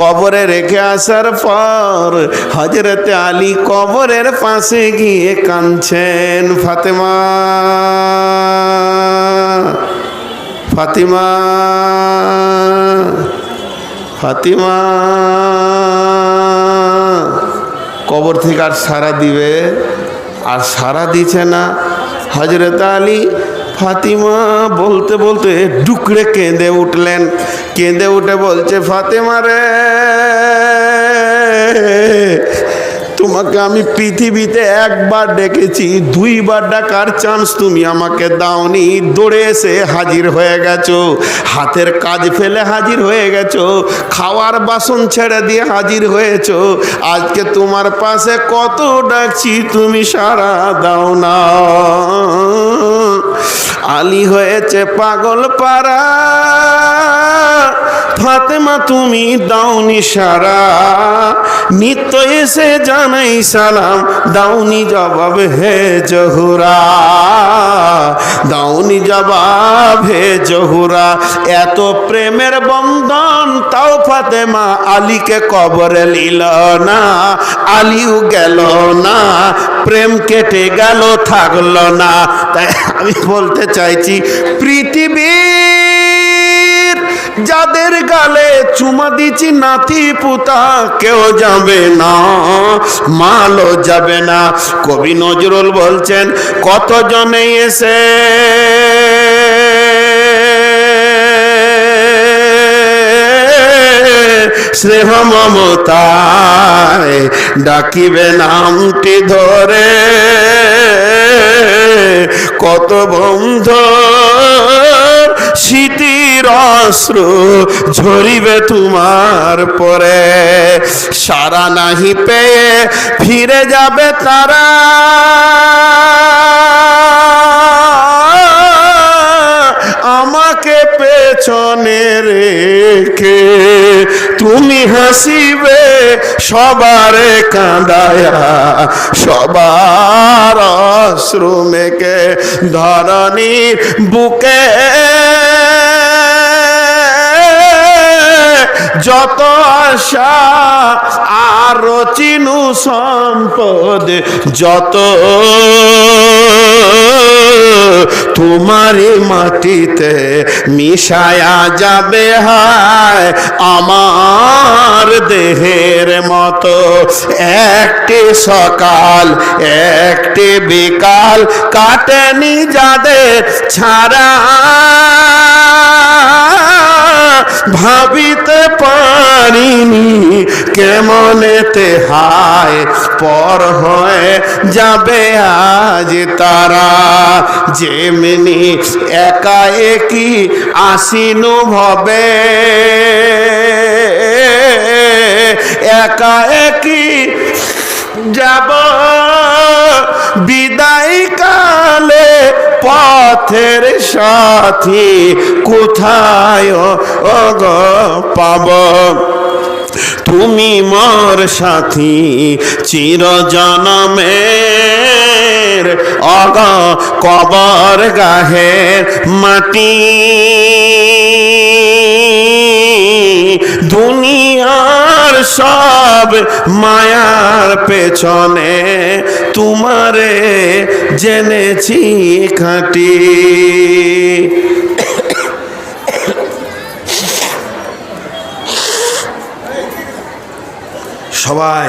কবরে রেখে আসার পর হজরতে আলী কবরের পাশে গিয়ে কাঁদছেন, ফাতেমা, ফাতিমা ফাতিমা, কবর থেকে আর সারা দিবে, আর সারা দিছে না। হজরত আলী ফাতিমা বলতে বলতে ডুকরে কেঁদে উঠলেন। কেঁদে উঠে বলছে, ফাতেমা রে, তোমাকে আমি পৃথিবীতে একবার ডেকেছি, দুইবার ডাকার চান্স তুমি আমাকে দাওনি। দৌড়ে এসে হাজির হয়ে গেছো, হাতের কাজ ফেলে হাজির হয়ে গেছো, খাওয়ার বাসন ছেড়ে দিয়ে হাজির হয়েছো। আজকে তোমার পাশে কত ডাকছি, তুমি সারা দাও না। আলী হয়েছে পাগল পাড়া। ফাতেমা, তুমি দাউনি সারা। নিত্য এসে জানাই সালাম দাউনি জবাব হে জহুরা। জবাব, হে জহুরা, এত প্রেমের বন্ধন তাও ফাতেমা আলীকে কবরে নিল না, আলিও গেল না, প্রেম কেটে গেল, থাকল না। তাই আমি বলতে চাইছি, পৃথিবীর যাদের গালে চুমা দিচ্ছি নাতি পুতা, কেউ যাবে না, মালও যাবে না। কবি নজরুল বলছেন, কতজনে এসে স্নেহ মমতায় ডাকিবে নামটি ধরে। কত বন্ধ স্মৃতির অশ্রু ঝরিবে তোমার পরে। সারা নাহি পেয়ে ফিরে যাবে তারা। আমাকে পেছনে রেখে হাসিবে সবারে কাঁদায়া সবার অশ্রু মেকে ধরণীর বুকে? যত আশা আর চিনু সম্পদ যত তোমারই মাটিতে মিশায়া যাবে হায় আমার দেহের মতো। একটি সকাল, একটি বিকাল কাটেনি যাদের ছাড়া। কেমনেতে হায়, পর হয়ে যাবে আজ তারা। যেমনি একা একই আসিনু ভবে একা একই যাব। বিদায় কালে পথের সাথী কোথায় অগ পাব? তুমি মোর সাথী চির জনমের অগ কবর গাহের মাটি। দুনিয়ার সব মায়ার পেছনে তোমারে জেনেছি খাটি। সবাই।